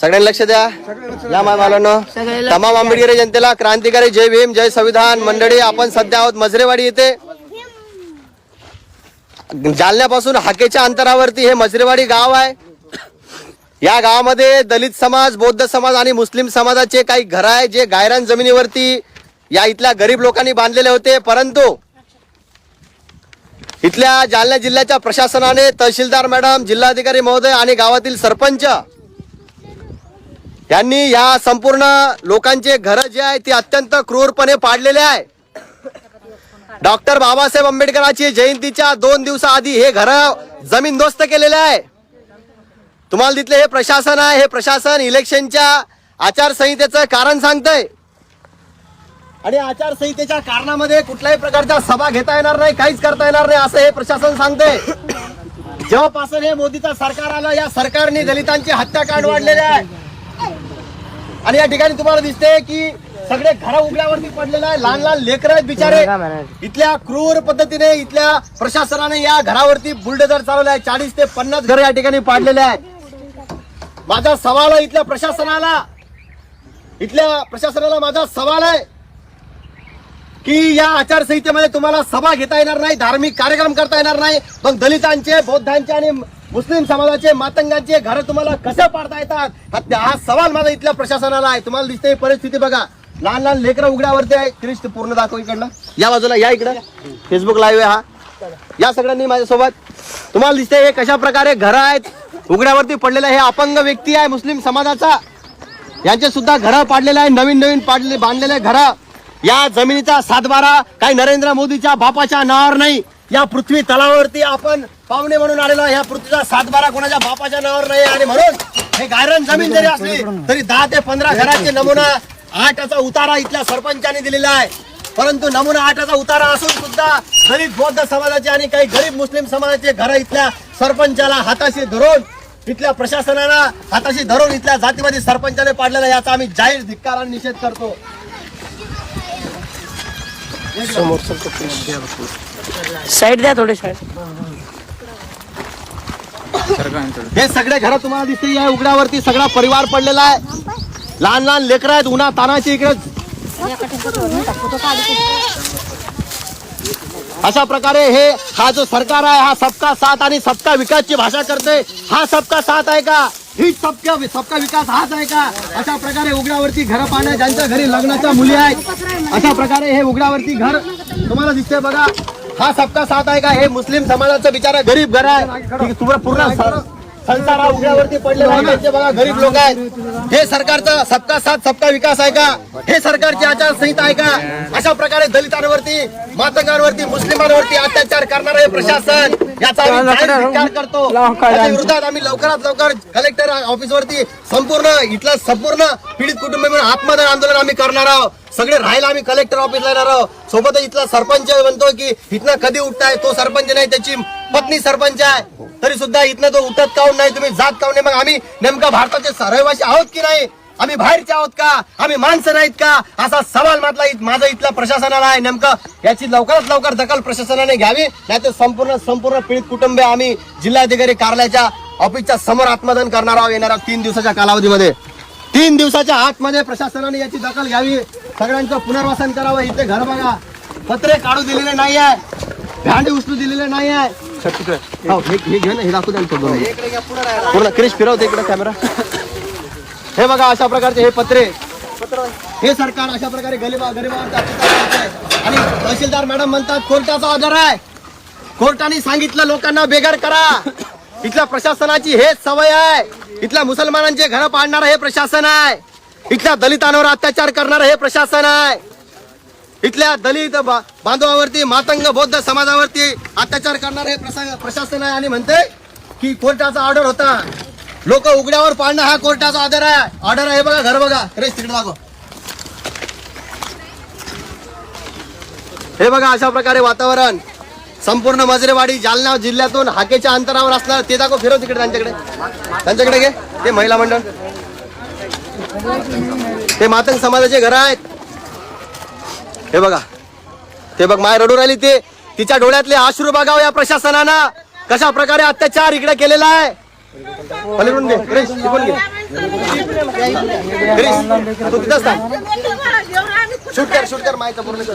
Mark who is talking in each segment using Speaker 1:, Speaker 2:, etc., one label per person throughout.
Speaker 1: सगळ्यांना लक्ष द्या. या माय तमाम आंबेडकरी जनतेला क्रांतिकारी जय भीम जय संविधान. मंडळी आपण सध्या आहोत मजरेवाडी येथे जालन्यापासून हाकेच्या अंतरावरती हे मजरेवाडी गाव आहे. या गावामध्ये दलित समाज बौद्ध समाज आणि मुस्लिम समाजाचे काही घर आहे जे गायरान जमिनीवरती या इथल्या गरीब लोकांनी बांधलेले होते. परंतु इथल्या जालना जिल्ह्याच्या प्रशासनाने तहसीलदार मॅडम जिल्हाधिकारी महोदय आणि गावातील सरपंच यांनी या संपूर्ण लोकांचे घर जे आहे ते अत्यंत क्रूरपणे पाडलेले आहे. डॉक्टर बाबासाहेब आंबेडकरांची जयंतीच्या दोन दिवसाआधी हे घर जमीनदोस्त केलेले आहे. तुम्हाला तिथले हे प्रशासन आहे हे प्रशासन इलेक्शनच्या आचारसंहितेचं कारण सांगतंय. आणि आचारसंहितेच्या कारणामध्ये कुठल्याही प्रकारच्या सभा घेता येणार नाही काहीच करता येणार नाही असं हे प्रशासन सांगतंय जेव्हापासून हे मोदीचं सरकार आलं या सरकारने दलितांची हत्याकांड वाढलेले आहे. आणि या ठिकाणी तुम्हाला दिसते की सगळे घर उघड्यावरती पडलेले आहे. लहान लहान लेकर आहेत बिचारे. इथल्या क्रूर पद्धतीने इथल्या प्रशासनाने या घरावरती बुलडोजर चालवले आहे. चाळीस ते पन्नास घर या ठिकाणी पाडलेले आहेत माझा सवाल आहे इथल्या प्रशासनाला. इथल्या प्रशासनाला माझा सवाल आहे. की या आचारसंहितेमध्ये तुम्हाला सभा घेता येणार नाही धार्मिक कार्यक्रम करता येणार नाही. मग दलितांचे बौद्धांचे आणि मुस्लिम समाजाचे मातंगांचे घर तुम्हाला कसे पाडता येतात? हा- हा सवाल माझा इथल्या प्रशासनाला आहे. तुम्हाला दिसते परिस्थिती बघा. लहान लहान लेकरं उघड्यावरती आहे. क्रिस्ट पूर्ण दाखव इकडनं. या बाजूला या इकडं. फेसबुक लाईव्ह आहे हा. या सगळ्यांनी माझ्यासोबत. तुम्हाला दिसते हे कशा प्रकारे घर आहेत? उघड्यावरती पडलेला हे अपंग व्यक्ती आहे मुस्लिम समाजाचा. यांचे सुद्धा घरं पाडलेले आहे. नवीन नवीन पाडले बांधलेले घरं. या जमिनीचा सातबारा काही नरेंद्र मोदीच्या बापाच्या नावावर नाही. या पृथ्वी तलावावरती आपण पाहुणे म्हणून आलेलो या पृथ्वीचा सातबारा कोणाच्या बापाच्या नावावर नाही आणि म्हणून हे गायरन जमीन जरी असली तरी दहा ते पंधरा घराचे नमुना आठाचा उतारा इथल्या सरपंचाने दिलेला आहे. परंतु नमुना आठाचा उतारा असून सुद्धा दलित बौद्ध समाजाचे आणि काही गरीब मुस्लिम समाजाचे घर इथल्या सरपंचाला हाताशी धरून इथल्या प्रशासनाला हाताशी धरून इथल्या जातीवादी सरपंचाने पाडलेला याचा आम्ही जाहीर धिक्कार आणि निषेध करतो.
Speaker 2: साईड द्या थोडे साईड.
Speaker 1: हे सगळे घर तुम्हाला दिसते या उघड्यावरती सगळा परिवार पडलेला आहे. लहान लहान लेकर आहेत उन्हा तानाची इकडे. अशा प्रकारे हे हा जो सरकार आहे हा सबका साथ आणि सबका विकासची भाषा करते. हा सबका साथ आहे का? ही सबका सबका विकास हाच आहे का? अशा प्रकारे उघड्यावरती घर पाहण्या ज्यांच्या घरी लग्नाच्या मुली आहेत अशा प्रकारे हे उघड्यावरती घर तुम्हाला दिसते बघा. हा सबका साथ आहे का? हे मुस्लिम समाजाचा बिचारा गरीब घर आहे. पूर्ण संसार हा उघड्यावरती आहे. त्यांचे बघा गरीब लोक आहेत. हे सरकारचं सबका साथ सबका विकास आहे का? हे सरकारची आचारसंहिता आहे का? अशा प्रकारे दलितांवरती मातंगांवरती मुस्लिमांवरती अत्याचार करणार हे प्रशासन याचा आम्ही जाहीर धिक्कार करतो. त्याच्या विरोधात आम्ही लवकरात लवकर कलेक्टर ऑफिस वरती संपूर्ण इथलं संपूर्ण पीडित कुटुंब मिळून आत्मदान आंदोलन आम्ही करणार आहोत. सगळे राहायला आम्ही कलेक्टर ऑफिसला येणार आहोत. सोबतच इथला सरपंच म्हणतो की इथनं कधी उठताय? तो सरपंच नाही त्याची पत्नी सरपंच आहे. तरी सुद्धा इथनं तो उठत काऊन नाही? तुम्ही जात काऊन नाही? मग आम्ही नेमका भारताचे रहिवासी आहोत की नाही? आम्ही बाहेरचे आहोत का? आम्ही माणसं नाहीत का? असा सवाल मातला माझा इथल्या प्रशासनाला आहे नेमकं. याची लवकरात लवकर दखल प्रशासनाने घ्यावी नाहीतर संपूर्ण संपूर्ण पीडित कुटुंबे आम्ही जिल्हाधिकारी कार्यालयाच्या ऑफिसच्या समोर आत्मदान करणार आहोत येणाऱ्या तीन दिवसाच्या कालावधीमध्ये. तीन दिवसाच्या आतमध्ये प्रशासनाने याची दखल घ्यावी. सगळ्यांचं पुनर्वसन करावं. इथे घर बघा. पत्रे काढू दिलेले नाही आहे भांडे उचलू दिलेले नाही आहे हो, हे घे ना हे दाखवू द्या पूर्ण क्रिश फिरवते इकडे कॅमेरा हे बघा अशा प्रकारचे हे पत्रे. हे सरकार अशा प्रकारे गरीबा गरिबांचा आणि तहसीलदार मॅडम म्हणतात कोर्टाचा ऑर्डर आहे. कोर्टाने सांगितलं लोकांना बेघर करा. इथल्या प्रशासनाची हेच सवय आहे. इथल्या मुसलमानांचे घर पाडणार हे प्रशासन आहे. इथल्या दलितांवर अत्याचार करणार हे प्रशासन आहे. इथल्या दलित बांधवावरती मातंग बौद्ध समाजावरती अत्याचार करणार हे प्रसा- प्रशासन आहे आणि म्हणते की कोर्टाचा ऑर्डर होता. लोक उघड्यावर पाडणं हा कोर्टाचा ऑर्डर आहे. ऑर्डर आहे हे बघा घर बघा. रेस तिकडे दाखव हे बघा अशा प्रकारे वातावरण. संपूर्ण मजरेवाडी जालना जिल्ह्यातून हाकेच्या अंतरावर असणार ते दाखव फिरव तिकडे त्यांच्याकडे. त्यांच्याकडे घे. ते महिला मंडळ. ते मातंग समाजाचे घर आहेत. हे बघा. ते बघ माय रडू राहिली ते. तिच्या डोळ्यातले अश्रू बघाव या प्रशासनानं. कशा प्रकारे अत्याचार इकडे केलेला आहे. पलीकडून घे. क्रिश तिकडून घे. क्रिश तू तिथंच थांब. शूट कर शूट कर माहिती पूर्ण कर.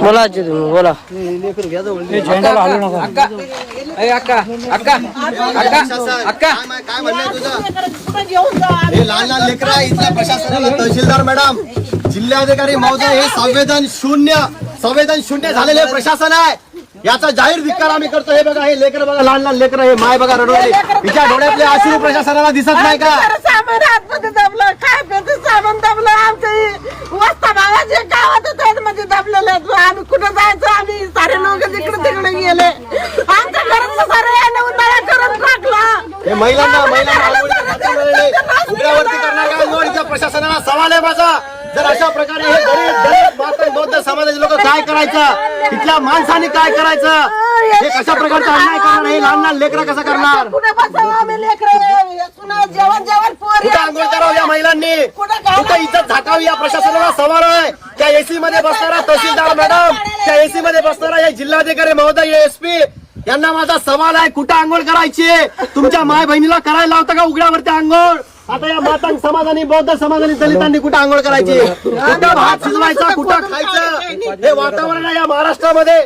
Speaker 2: बोला आजी तुम्ही बोला.
Speaker 1: प्रशासन, काय मा- काय म्हणणं आहे तुझं हे लहान लहान लेकर आहे इथल्या प्रशासनाला तहसीलदार मॅडम जिल्हाधिकारी महोदय हे संवेदन शून्य संवेदन शून्य झालेले प्रशासन आहे. याचा जाहीर धिक्कार आम्ही करतो. हे बघा हे लेकर बघा लहान लहान लेकर हे माय बघा रडवली तिच्या डोळ्यातले अश्रू प्रशासनाला दिसत नाही का?
Speaker 3: सामान आतमध्ये दबलं काय पेचं सामान दबलं आमच्या वस्ता भावाचे गावात त्यामध्ये दबलेलं आहे. आम्ही कुठं जायचं आम्ही सारे लोक तिकडे तिकडे गेले आमच्या घरातलं सारे याने उन्हाळा करून टाकला
Speaker 1: हे महिलांना महिलांना आंघोळीचं खातं मिळाले. उघड्यावरती करणाऱ्या आंघोळीच्या प्रशासनाला सवाल आहे माझा जर अशा प्रकारे हे गरीब दलित मातंग बौद्ध समाजाचे लोक काय तिथल्या माणसाने काय करायचं? हे कशा प्रकारचा अन्याय करणार? हे लहान लहान लेकरं कसं करणार?
Speaker 3: कुठे बसावं आम्ही लेकरं? सुना जेवण जेवण पोरी
Speaker 1: कुठं आंघोळ करावं या महिलांनी? कुठं इज्जत झाकावी या प्रशासनाला सवाल आहे. त्या एसी मध्ये बसणारा तहसीलदार मॅडम त्या एसी मध्ये बसणारा हे जिल्हाधिकारी महोदय एसपी यांना माझा सवाल आहे कुठं आंघोळ करायची? तुमच्या माय बहिणीला करायला लावता का उघड्यावरती आंघोळ? आता या मातांग समाजाने बौद्ध समाजाने दलितांनी कुठं आंघोळ करायची? कुठं भात शिजवायचा कुठं खायचं? हे वातावरण आहे या महाराष्ट्रामध्ये.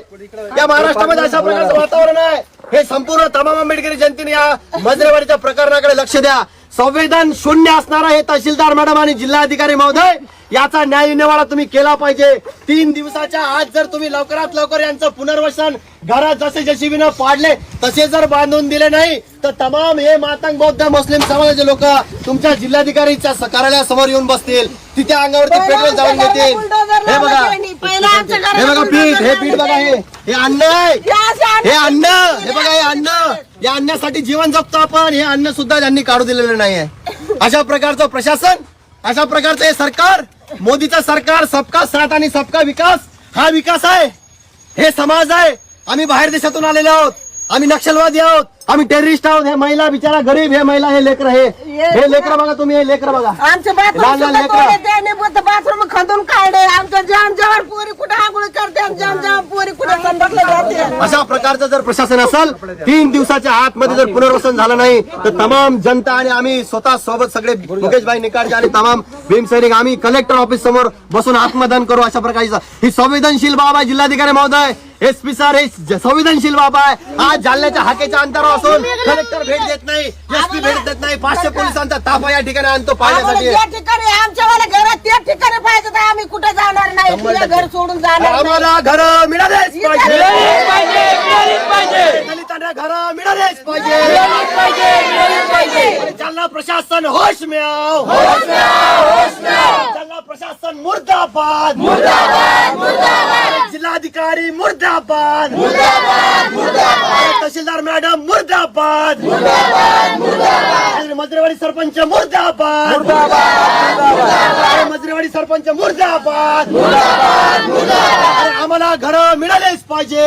Speaker 1: या महाराष्ट्रामध्ये अशा प्रकारचं वातावरण आहे. हे संपूर्ण तमाम आंबेडकरी जनतेने या मजरेवाडीच्या प्रकरणाकडे लक्ष द्या. संवेदन शून्य असणारा हे तहसीलदार मॅडम आणि जिल्हाधिकारी महोदय याचा न्याय निवाडा तुम्ही केला पाहिजे. तीन दिवसाच्या आत जर तुम्ही लवकरात लवकर यांचं पुनर्वसन घरात जसे जशीबीनं पाडले तसे जर बांधून दिले नाही तर तमाम हे मातंग बौद्ध मुस्लिम समाजाचे लोक तुमच्या जिल्हाधिकारीच्या कार्यालयासमोर येऊन बसतील. तिथे अंगावरती पेट्रोल जाऊन घेतील. हे बघा. हे बघा पीठ हे पीठ बघा हे. हे अन्न आहे. हे अन्न हे बघा हे अन्न. या अन्नासाठी जीवन जगतो आपण. हे अन्न सुद्धा त्यांनी काढू दिलेलं नाहीये. अशा प्रकारचं प्रशासन अशा प्रकारचं हे सरकार मोदीचं सरकार सबका साथ आणि सबका विकास हा विकास आहे. हे समाज आहे. आम्ही बाहेर देशातून आलेलो आहोत. आम्ही नक्षलवादी आहोत. आम्ही टेररिस्ट आहोत हे महिला बिचारा गरीब हे महिला हे लेकर हे हे लेकर बघा तुम्ही हे लेकर बघा. लहान
Speaker 3: बाथरूम खंदून काढे आमच्या जेवण जेवण पोरी कुठे आंघोळ करते जेवण जेवण पोरी कुठे जाते.
Speaker 1: अशा प्रकारचं जर प्रशासन असेल तीन दिवसाच्या आतमध्ये जर पुनर्वसन झालं नाही तर तमाम जनता आणि आम्ही स्वतः सोबत सगळे मुकेशभाई निकाडचे आणि तमाम भीमसैनिक आम्ही कलेक्टर ऑफिस समोर बसून आत्मदान करू अशा प्रकारची. ही संवेदनशील बाब आहे जिल्हाधिकारी महोदय. एसपी सर हे संवेदनशील बाब आहे. आज जालन्याच्या हाकेच्या अंतरावर असून कलेक्टर भेट देत नाही एसपी भेट देत नाही पाचशे पोलिसांचा ताफा या ठिकाणी आणतो पाहण्यासाठी
Speaker 3: ज्या ठिकाणी आमच्या वाला घरात त्या ठिकाणी पाहिजे तर आम्ही कुठे जाणार नाही? तुझ्या घर सोडून जाणार नाही.
Speaker 1: आम्हाला घर मिळालेच पाहिजे. दलितांना घर मिळालेच पाहिजे. जालना प्रशासन होश में आओ जालना प्रशासन मुर्दाबाद. जिल्हाधिकारी मुर्दाबाद. तहसीलदार मॅडम मुर्दाबाद. आणि मजरेवाडी सरपंच मुर्दाबाद. आणि मजरेवाडी सरपंच मुर्दाबाद. अरे आम्हाला घर मिळालेच पाहिजे.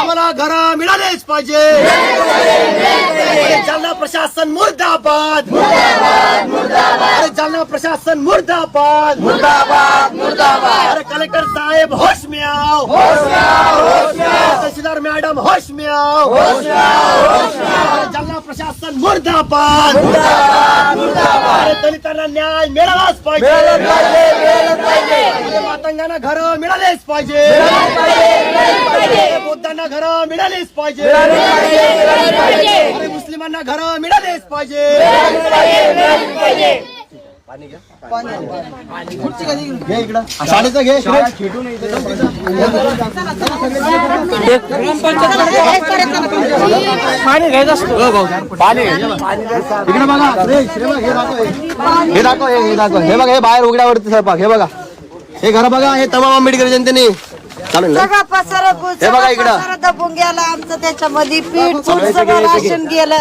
Speaker 1: आम्हाला घर मिळालेच पाहिजे. जालना प्रशासन मुर्दाबाद. अरे जालना प्रशासन मुर्दाबाद। अरे कलेक्टर साहेब होश में आओ। तहसीलदार मॅडम होश में आओ। अरे जालना प्रशासन मुर्दाबाद। अरे दलितांना न्याय मिळालाच पाहिजे। अरे मातंगांना घर मिळालेच पाहिजे। अरे बौद्धांना घर मिळालेच पाहिजे। अरे मुस्लिमांना घर मिळालेच पाहिजे। पाणी घ्या घे इकडं घे
Speaker 2: पाणी घ्यायचं असतं.
Speaker 1: इकडे बघा. रे, इकडे बघ, हे दाखव हे. हे दाखव हे हे दाखव. हे बघा हे बाहेर उघड्यावरती स्वयंपाक. हे बघा. हे घर बघा हे तमाम आंबेडकर जनतेने.
Speaker 3: सगळा पसारा
Speaker 1: हे बघा इकडं.
Speaker 3: पसारा दबून गेला आमचं त्याच्यामध्ये. पीठ फूट सगळं राशन गेलं.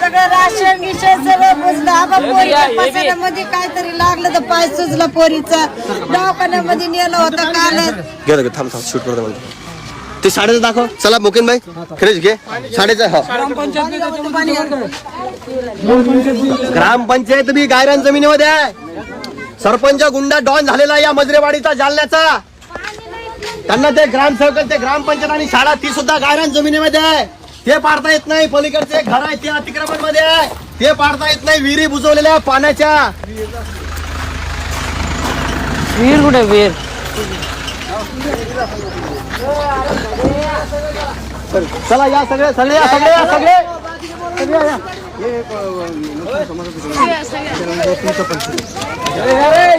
Speaker 3: सगळं राशन गिशन सगळं बुजलं आबा पोरीच्या पसाऱ्यामध्ये काहीतरी लागलं तर पाय सुजला पोरीचा. दवाखान्यामध्ये नेलं होतं कालच.
Speaker 1: घे घे थांब थांब शूट करतो म्हणतो ते शाळेचं दाखव. चला मुकेन भाई खरेच घे. शाळेचं हो. ग्रामपंचायत बी गायरान जमिनीमध्ये आहे. सरपंच गुंडा डॉन झालेला या मजरेवाडीचा जालन्याचा. त्यांना ते ग्रामसेवक ते ग्रामपंचायत आणि शाळा ती सुद्धा गायरान जमिनीमध्ये आहे. ते पाडता येत नाही. पलीकडचे घर आहे ते अतिक्रमणमध्ये आहे. ते पाडता येत नाही. विहिरी बुजवलेल्या पाण्याच्या.
Speaker 2: वीर कुठे वीर
Speaker 1: चला या सगळे सगळे या सगळे या सगळे. सगळे या.
Speaker 2: अरे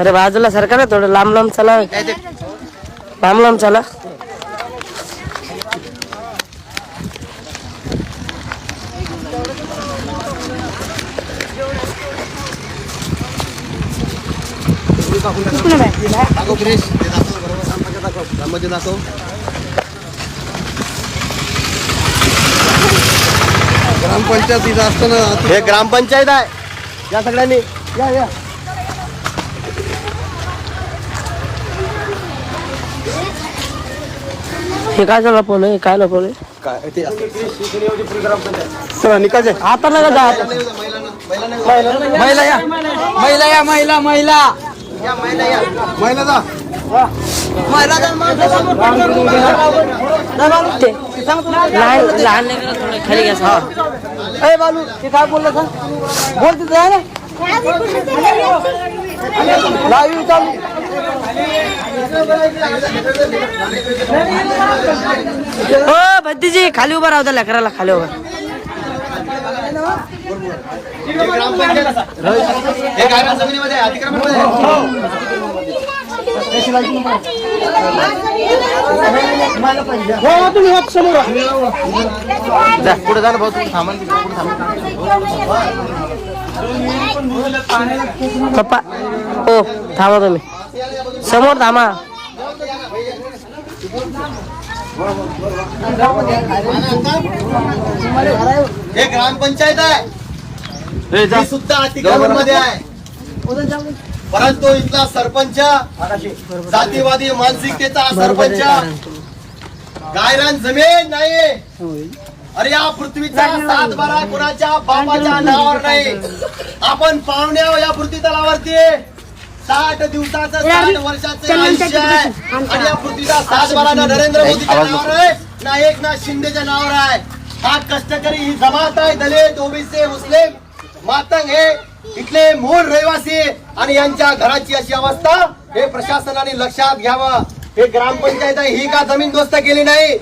Speaker 2: अरे बाजूला सारखा ना थोडं लांब लांब चला. लांब लांब चला.
Speaker 1: दाखव बरोबर ग्रामपंचायत दाखव ग्रामपंचायत
Speaker 4: असताना
Speaker 1: हे ग्रामपंचायत आहे. या सगळ्यांनी. या या.
Speaker 2: हे काय लपवलं हे काय लपवलं
Speaker 1: काय ते
Speaker 4: चला निकाल.
Speaker 2: आता नका जा. आता.
Speaker 4: महिला या. महिला या महिला महिला. महिला जा.
Speaker 2: ते लहान लहान लेकरं थोडं खाली घ्या सांगा.
Speaker 4: ए बालू ते काय बोललं का बोल तिथं आहे ना लाईव्ह चालू
Speaker 2: हो भत्तीजी खाली उभा राहता लेकराला खाली उभा
Speaker 1: हे ग्रामपंचायत हे गायरान जमिनीमध्ये आहे, अतिक्रमणमध्ये आहे. जा, पुढे जा ना भाऊ तुम्ही थांबा ना तिकडे, पुढे थांबा.
Speaker 2: पप्पा हो थांबा तुम्ही समोर थांबा.
Speaker 1: हे ग्रामपंचायत आहे. ही सुद्धा अतिक्रमणमध्ये आहे. परंतु इथला सरपंच जातीवादी मानसिकतेचा सरपंच गायरान जमीन नाही. अरे या पृथ्वीचा सात बारा कुणाच्या बापाच्या नावावर नाही. आपण पाहुणे आहो या पृथ्वी तलावरती. साठ दिवसाचं साठ वर्षाचं आयुष्य आहे. आणि या पृथ्वीचा नरेंद्र मोदीच्या नावावर आहे. ना एकनाथ शिंदेच्या नावावर आहे. हा कष्टकरी ही जमात आहे दलित ओबीसी मुस्लिम. मातंग हे इथले मूळ रहिवासी आणि यांच्या घराची अशी अवस्था हे प्रशासनाने लक्षात घ्यावं. हे ग्रामपंचायत आहे ही का जमीनदोस्त केली नाही?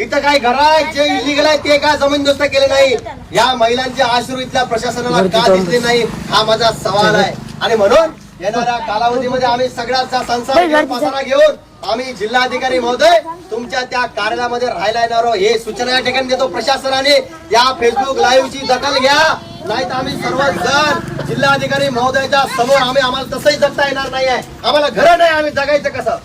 Speaker 1: इथं काय घर आहेत जे इलिगल आहे ते का जमीनदोस्त केले नाही? या महिलांचे आश्रू इथल्या प्रशासनाला का दिसले नाही? हा माझा सवाल आहे. आणि म्हणून येणाऱ्या कालावधीमध्ये आम्ही सगळ्याचा संसार घेऊन, पसारा घेऊन आम्ही जिल्हाधिकारी महोदय तुमच्या त्या कार्यालयामध्ये राहायला येणार. हे सूचना या ठिकाणी देतो प्रशासनाने. या फेसबुक लाईव्ह ची दखल घ्या. नाही तर आम्ही सर्वजण जिल्हाधिकारी महोदयाच्या समोर आम्ही आम्हाला तसंही जगता येणार नाही आहे आम्हाला घर नाही आम्ही जगायचं कसं?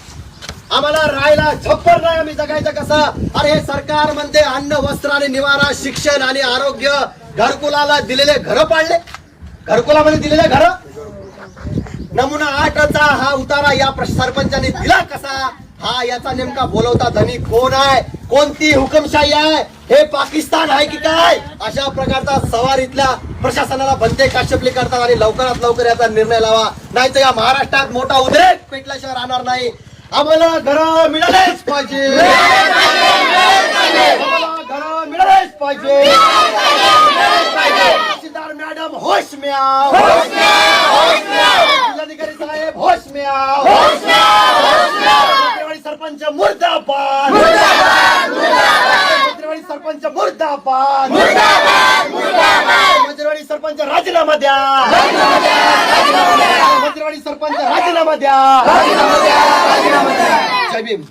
Speaker 1: आम्हाला राहायला छप्पर नाही आम्ही जगायचं कसं? अरे हे सरकार म्हणते अन्न वस्त्र आणि निवारा शिक्षण आणि आरोग्य. घरकुलाला दिलेले घर पाडले. घरकुलामध्ये दिलेले घर. नमुना आठचा हा उतारा या सरपंचाने दिला कसा? हा याचा नेमका बोलवता धनी कोण आहे? कोणती हुकमशाही आहे? हे पाकिस्तान आहे की काय? अशा प्रकारचा सवार इथल्या प्रशासनाला बनते काश्यपली करतात आणि लवकरात लवकर याचा निर्णय लावा. नाही तर या महाराष्ट्रात मोठा उद्रेक पेटल्याशिवाय राहणार नाही. आम्हाला घर मिळालेच पाहिजे. घर मिळालेच पाहिजे. मॅडम होश में आओ जिल्हाधिकारी साहेब होश में आओ मंत्रिवाडी सरपंच मुर्दाबाद। मंत्रिवाडी सरपंच मुर्दाबाद। मंत्रिवाडी सरपंच राजीनामा द्या। मंत्रिवाडी सरपंच राजीनामा द्या। जय भीम।